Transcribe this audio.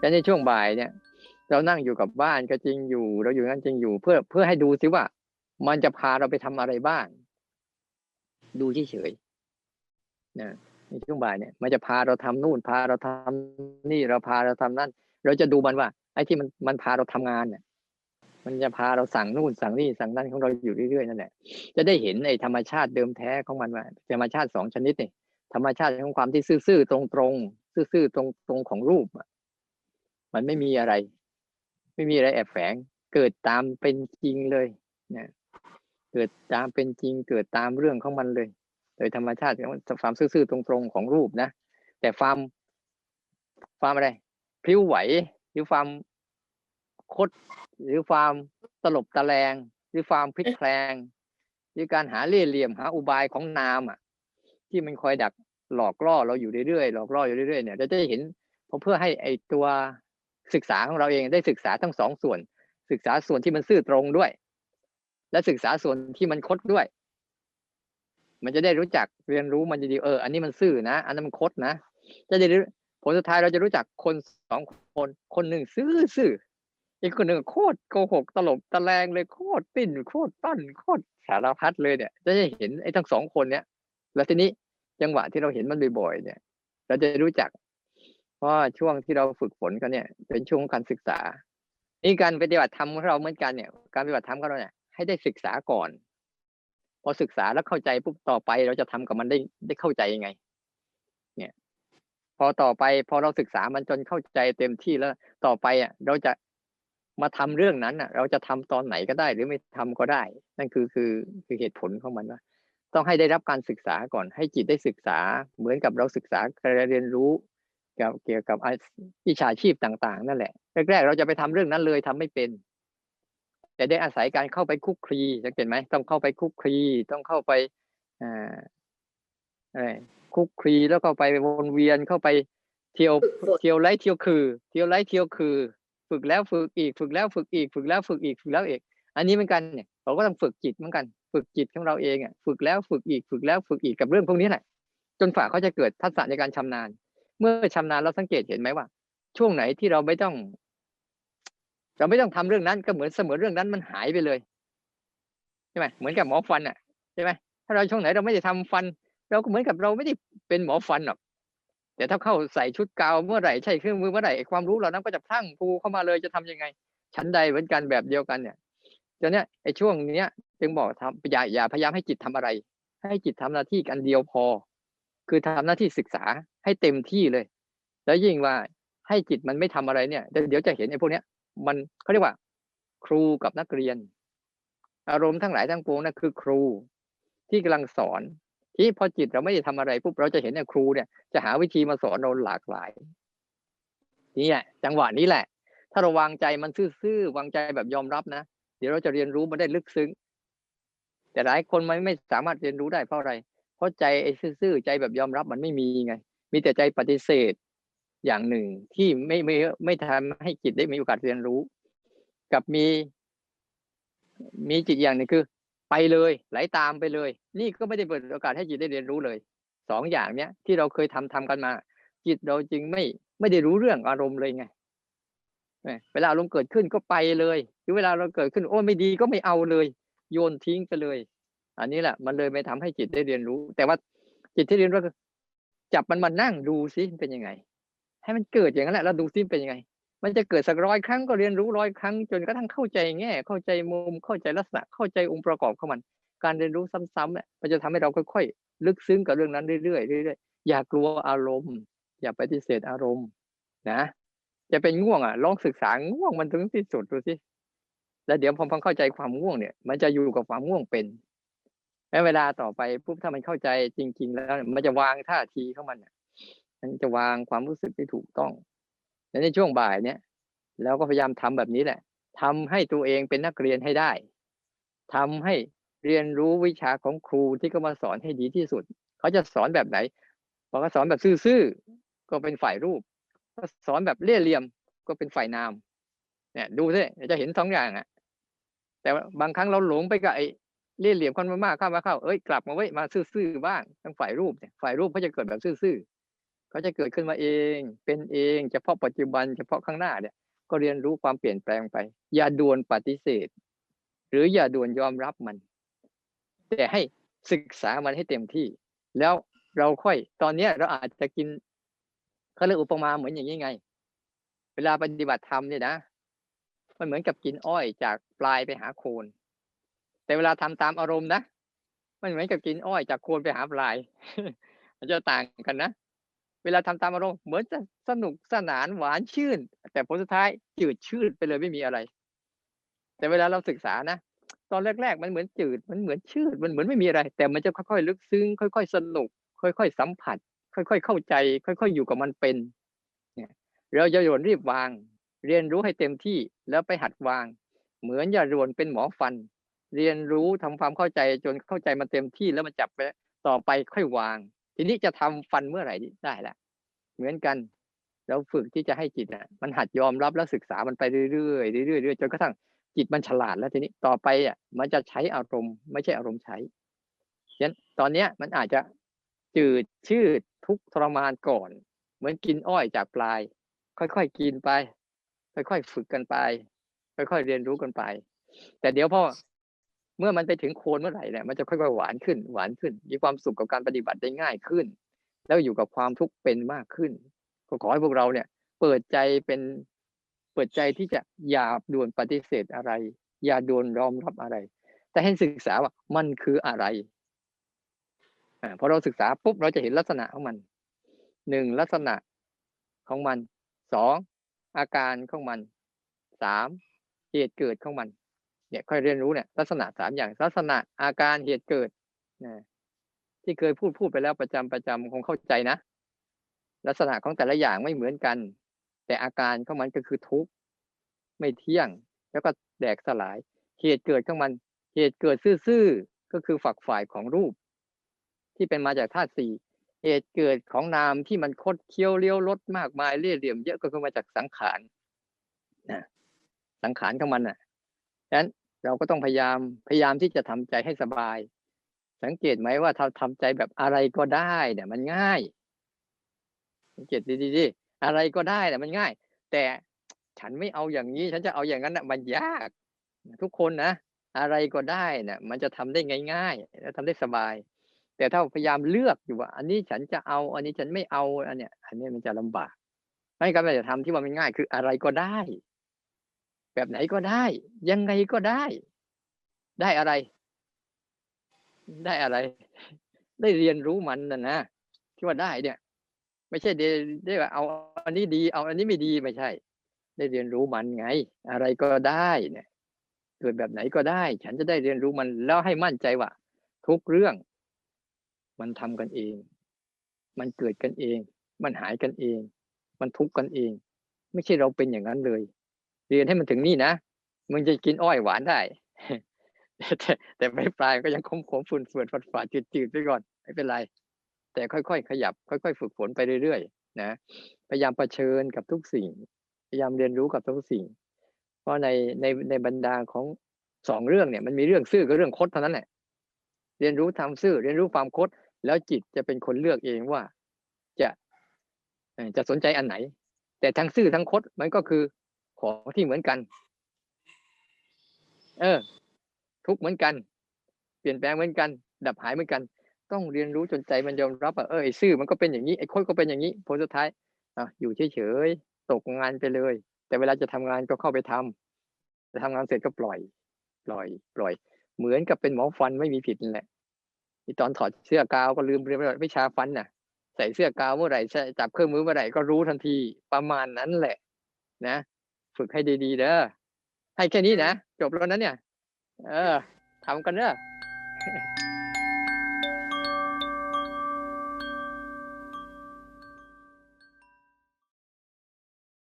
แต่ในช่วงบ่ายเนี่ย เรานั่งอยู่กับบ้านก็จริงอยู่ เราอยู่นั่นจริงอยู่ เพื่อเพื่อให้ดูซิว่า มันจะพาเราไปทำอะไรบ้าง ดูเฉยๆนะในช่วงบ่ายเนี่ย มันจะพาเราทำนู่นพาเราทำนี่เราพาเราทำนั่น เราจะดูมันว่า ไอ้ที่มันมันพาเราทำงานเนี่ยมันจะพาเราสั่งนู่นสั่งนี่สั่งนั่นของเราอยู่เรื่อยๆนั่นแหละจะได้เห็นไอ้ธรรมชาติเดิมแท้ของมันว่าธรรมชาติสองชนิดนี่ธรรมชาติของความที่ซื่อๆตรงๆซื่อๆตรงๆของรูปอะ มันไม่มีอะไร ไม่มีอะไรแอบแฝง เกิดตามเป็นจริงเลยนะเกิดตามเป็นจริง เกิดตามเรื่องของมันเลย โดยธรรมชาติของความซื่อๆตรงๆของรูปนะแต่ความความอะไรพลิ้วไหวหรือความคดหรือความตลบตะแลงหรือความพลิกแพลงหรือการหาเล่ห์เหลี่ยมหาอุบายของนามอะ ที่มันคอยดักหลอกล่อเราอยู่เรื่อยๆหลอกล่ออยู่เรื่อยๆเนี่ยเราจะได้เห็นเพื่อให้ไอตัว ศึกษาของเราเองได้ศึกษาทั้งสองส่วน ศึกษาส่วนที่มันซื่อตรงด้วย และศึกษาส่วนที่มันคดด้วย มันจะได้รู้จักเรียนรู้มันจะดีเอออันนี้มันซื่อนะ อันนั้นมันคดนะจะได้ผลสุดท้ายเราจะรู้จักคนสองคนคนหนึ่งซื่อซื่ออีกคนหนึ่งโคตรโกหกตลบตะแลงเลยโคตรปิ้นโคตรปั้นโคตรสารพัดเลยเนี่ยจะได้เห็นไอ้ทั้งสองคนเนี้ยแล้วทีนี้จังหวะที่เราเห็นมันบ่อยๆเนี่ย เราจะรู้จัก เพราะช่วงที่เราฝึกฝนกันเนี่ย เป็นช่วงการศึกษานี่การปฏิบัติธรรมของเราเหมือนกันเนี่ย การปฏิบัติธรรมของเราเนี่ยให้ได้ศึกษาก่อน พอศึกษาแล้วเข้าใจปุ๊บต่อไปเราจะทำกับมันได้ได้เข้าใจยังไง เนี่ย พอต่อไปพอเราศึกษามันจนเข้าใจเต็มที่แล้วต่อไปอะ เราจะมาทำเรื่องนั้นอะ เราจะทำตอนไหนก็ได้ หรือไม่ทำก็ได้ นั่นคือคือคือเหตุผลของมันว่าต้องให้ได้รับการศึกษาก่อน ให้จิตได้ศึกษา เหมือนกับเราศึกษาการเรียนรู้ เกี่ยวเกี่ยวกับวิชาชีพต่าง ๆ นั่นแหละแรกๆเราจะไปทำเรื่องนั้นเลยทำไม่เป็น แต่ได้อาศัยการเข้าไปคุกคลีสังเกตไหมต้องเข้าไปคุกคลีต้องเข้าไปอ่าอะไรคุกคลีแล้วก็ไปวนเวียนเข้าไปเที่ยวเที่ยวไล่เที่ยวคือ เที่ยวไล่เที่ยวคือ ฝึกแล้วฝึกอีก ฝึกแล้วฝึกอีก ฝึกแล้วฝึกอีกฝึกแล้วอีก อันนี้เหมือนกันเนี่ยเราก็ต้องฝึกจิตเหมือนกัน ฝึกจิตของเราเองอะฝึกแล้วฝึกอีก ฝึกแล้วฝึกอีกกับเรื่องพวกนี้แหละจนฝ่าเขาจะเกิดทักษะในการชำนาญ เมื่อชำนาญเราสังเกตเห็นไหมว่า ช่วงไหนที่เราไม่ต้อง เราไม่ต้องทำเรื่องนั้นก็เหมือนเสมือนเรื่องนั้นมันหายไปเลยใช่ไหมเหมือนกับหมอฟันอะใช่ไหมถ้าเราช่วงไหนเราไม่ได้ทำฟัน เราก็เหมือนกับเราไม่ได้เป็นหมอฟันหรอกแต่ถ้าเข้าใส่ชุดกาวเมื่อไหร่ใช่เครื่องมือเมื่อไหร่ความรู้เหล่านั้นก็จะพลั่งพูเข้ามาเลยจะทำยังไง ชั้นใดเหมือนกันแบบเดียวกันเนี่ยจะเนี้ยไอ้ช่วงเนี้ยจึงบอกทำอย่าอย่าพยายามให้จิตทำอะไร ให้จิตทำหน้าที่กันเดียวพอ คือทำหน้าที่ศึกษาให้เต็มที่เลย แล้วยิ่งว่าให้จิตมันไม่ทำอะไรเนี่ย เดี๋ยวจะเห็นไอ้พวกเนี้ย มันเขาเรียกว่า ครูกับนักเรียน อารมณ์ทั้งหลายทั้งปวงนั่นคือครูที่กำลังสอนที่พอจิตเราไม่ได้ทำอะไรปุ๊บเราจะเห็นไอ้ครูเนี่ยจะหาวิธีมาสอนเราหลากหลายนี่แหละจังหวะนี้แหละ ถ้าเราวางใจมันซื่อๆวางใจแบบยอมรับนะเดี๋ยวเราจะเรียนรู้มันได้ลึกซึ้ง แต่หลายคนมันไม่สามารถเรียนรู้ได้เพราะอะไร เพราะใจไอ้ซื่อใจแบบยอมรับมันไม่มีไง มีแต่ใจปฏิเสธอย่างหนึ่งที่ไม่ไม่ไม่ทำให้จิตได้มีโอกาสเรียนรู้ กับมี มีจิตอย่างหนึ่งคือ ไปเลยไหลาตามไปเลย นี่ก็ไม่ได้เปิดโอกาสให้จิตได้เรียนรู้เลยสองอย่างเนี้ยที่เราเคยทำทำกันมา จิตเราจึงไม่ไม่ได้รู้เรื่องอารมณ์เลยไงเวลาอารมณ์เกิดขึ้นก็ไปเลย หรือเวลาเราเกิดขึ้น โอ้ไม่ดีก็ไม่เอาเลย โยนทิ้งไปเลย อันนี้แหละมันเลยไม่ทำให้จิตได้เรียนรู้ แต่ว่าจิตที่เรียนรู้จับมันมานั่งดูซิเป็นยังไง ให้มันเกิดอย่างนั้นแหละแล้วดูซิเป็นยังไง มันจะเกิดสักร้อยครั้งก็เรียนรู้ร้อยครั้ง จนกระทั่งเข้าใจแง่ เข้าใจมุมเข้าใจลักษณะ เข้าใจองค์ประกอบของมัน การเรียนรู้ซ้ำๆเนี่ยมันจะทำให้เราค่อยๆลึกซึ้งกับเรื่องนั้นเรื่อยๆเรื่อยๆอย่ากลัวอารมณ์ อย่าปฏิเสธอารมณ์ นะจะเป็นง่วงอะลองศึกษาง่วงมันถึงที่สุดดูสิแล้วเดี๋ยวพอพังเข้าใจความง่วงเนี่ย มันจะอยู่กับความง่วงเป็น แม้เวลาต่อไปปุ๊บถ้ามันเข้าใจจริง ๆ แล้วมันจะวางท่าทีเของมันมันจะวางความรู้สึกที่ถูกต้องในช่วงบ่ายเนี่ยเราก็พยายามทำแบบนี้แหละทำให้ตัวเองเป็นนักเรียนให้ได้ทำให้เรียนรู้วิชาของครูที่เขามาสอนให้ดีที่สุด เขาจะสอนแบบไหนพอเขาสอนแบบซื่อๆก็เป็นฝ่ายรูปสอนแบบเลี่ยเหลี่ยมก็เป็นฝ่ายนาม เนี่ย ดูสิจะเห็นสองอย่างอะแต่บางครั้งเราหลงไปกับไอ้ เล่เหลี่ยมคนมากๆเข้ามาเข้าเอ้ยกลับมาไว้มาซื่อๆบ้างทั้งฝ่ายรูปเนี่ยฝ่ายรูปเขาจะเกิดแบบซื่อๆเขาจะเกิดขึ้นมาเอง เป็นเองเฉพาะปัจจุบัน เฉพาะข้างหน้าเนี่ย ก็เรียนรู้ความเปลี่ยนแปลงไป อย่าด่วนปฏิเสธ หรืออย่าด่วนยอมรับมัน แต่ให้ศึกษามันให้เต็มที่ แล้วเราค่อย ตอนเนี้ยเราอาจจะกินเขาเรียกอุปมาเหมือนอย่างนี้ไง เวลาปฏิบัติธรรมเนี่ยนะมันเหมือนกับกินอ้อยจากปลายไปหาโคน แต่เวลาทำตามอารมณ์นะมันเหมือนกับกินอ้อยจากโคนไปหาปลายมันจะต่างกันนะเวลาทำตามอารมณ์เหมือนจะสนุกสนานหวานชื่น แต่ผลสุดท้ายจืดชืดไปเลยไม่มีอะไร แต่เวลาเราศึกษานะตอนแรก ๆ มันเหมือนจืดมันเหมือนชืดมันเหมือนไม่มีอะไร แต่มันจะค่อยๆลึกซึ้งค่อย ๆ สนุก ค่อย ๆ สัมผัส ค่อย ๆ เข้าใจ ค่อย ๆ อยู่กับมันเป็นเนี่ยเราจะโยนรีบวาง เรียนรู้ให้เต็มที่แล้วไปหัดวาง เหมือนอย่าโยนเป็นหมอฟัน เรียนรู้ทำความเข้าใจจนเข้าใจมันเต็มที่แล้วมันจับไปต่อไปค่อยวาง ทีนี้จะทำฟันเมื่อไหร่ได้ละเหมือนกันเราฝึกที่จะให้จิตอะมันหัดยอมรับแล้วศึกษามันไปเรื่อยๆเรื่อยๆเรื่อยๆจนกระทั่งจิตมันฉลาดแล้วทีนี้ต่อไปอะ มันจะใช้อารมณ์ไม่ใช่อารมณ์ใช้ฉะนั้นตอนเนี้ยมันอาจจะจืดชืดทุกทรมานก่อน เหมือนกินอ้อยจากปลาย ค่อยๆกินไป ค่อยๆฝึกกันไป ค่อยๆเรียนรู้กันไป แต่เดี๋ยวพอ เมื่อมันไปถึงโคนเมื่อไหร่เนี่ยมันจะค่อยๆหวานขึ้น หวานขึ้น มีความสุขกับการปฏิบัติได้ง่ายขึ้น แล้วอยู่กับความทุกข์เป็นมากขึ้น ก็ขอให้พวกเราเนี่ย เปิดใจเป็นเปิดใจที่จะอย่าด่วนปฏิเสธอะไร อย่าด่วนยอมรับอะไร แต่ให้ศึกษาว่ามันคืออะไรอ่าพอเราศึกษาปุ๊บเราจะเห็นลักษณะของมันหนึ่งลักษณะของมันสองอาการของมันสามเหตุเกิดของมัน เนี่ยค่อยเรียนรู้เนี่ยลักษณะสามอย่างลักษณะอาการเหตุเกิดนะที่เคยพูดพูดไปแล้วประจำประจำคงเข้าใจนะ ลักษณะของแต่ละอย่างไม่เหมือนกัน แต่อาการของมันก็คือทุกข์ไม่เที่ยง แล้วก็แดกสลาย เหตุเกิดของมันเหตุเกิดซื่อๆก็คือฝักฝ่ายของรูป ที่เป็นมาจากธาตุสี่เหตุเกิดของนามที่มันคดเคี้ยวเลี้ยวลดมากมายเรี่ยเหลี่ยมเยอะก็คือมาจากสังขารนะสังขารของมันน่ะฉะนั้น เราก็ต้องพยายามพยายามที่จะทำใจให้สบาย สังเกตไหมว่าถ้าทำใจแบบอะไรก็ได้เนี่ยมันง่าย สังเกตดีๆอะไรก็ได้เนี่ยมันง่าย แต่ฉันไม่เอาอย่างนี้ ฉันจะเอาอย่างนั้นน่ะมันยาก ทุกคนนะอะไรก็ได้เนี่ยมันจะทำได้ง่ายๆแล้วทำได้สบาย แต่ถ้าพยายามเลือกอยู่ว่า อันนี้ฉันจะเอา อันนี้ฉันไม่เอาอันเนี้ย อันนี้มันจะลำบากไม่การปฏิบัติธรรมที่ว่ามันง่ายคืออะไรก็ได้ แบบไหนก็ได้ ยังไงก็ได้ ได้อะไร ได้อะไร ได้เรียนรู้มันนะนะที่ว่าได้เนี่ย ไม่ใช่ได้ได้ว่าเอาอันนี้ดี เอาอันนี้ไม่ดีไม่ใช่ ได้เรียนรู้มันไง อะไรก็ได้เนี่ยเกิดแบบไหนก็ได้ ฉันจะได้เรียนรู้มันแล้วให้มั่นใจว่า ทุกเรื่อง มันทำกันเอง มันเกิดกันเอง มันหายกันเอง มันทุกข์กันเอง ไม่ใช่เราเป็นอย่างนั้นเลย เรียนให้มันถึงนี่นะมึงจะกินอ้อยหวานได้ แต่แต่ไม่ปลายก็ยังคมขมฝุ่นเฟื่อนฝาดฝาดจืดจืดไปก่อนไม่เป็นไร แต่ค่อยๆขยับ ค่อย ๆ ฝึกฝนไปเรื่อยๆนะพยายามเผชิญกับทุกสิ่ง พยายามเรียนรู้กับทุกสิ่ง เพราะในในในบรรดาของสองเรื่องเนี่ยมันมีเรื่องซื่อกับเรื่องคดเท่านั้นแหละเรียนรู้ทำซื่อ เรียนรู้ความคดแล้วจิตจะเป็นคนเลือกเองว่าจะจะสนใจอันไหน แต่ทั้งซื่อทั้งคดมันก็คือ ของที่เหมือนกัน เออ ทุกเหมือนกัน เปลี่ยนแปลงเหมือนกัน ดับหายเหมือนกัน ต้องเรียนรู้จนใจมันยอมรับว่าเออไอ้ซื่อมันก็เป็นอย่างนี้ไอ้คดก็เป็นอย่างนี้ผลสุดท้ายอะอยู่เฉยๆตกงานไปเลย แต่เวลาจะทำงานก็เข้าไปทำจะทำงานเสร็จก็ปล่อย ปล่อย ปล่อย เหมือนกับเป็นหมอฟันไม่มีผิดนั่นแหละที่ตอนถอดเสื้อกาวก็ลืมเรียนวิชาฟันน่ะ ใส่เสื้อกาวเมื่อไหร่จับเครื่องมือเมื่อไหร่ก็รู้ทันทีประมาณนั้นแหละ นะ ฝึกให้ดีๆเด้อให้แค่นี้นะ จบแล้วนะเนี่ย เออทำกันเด้อ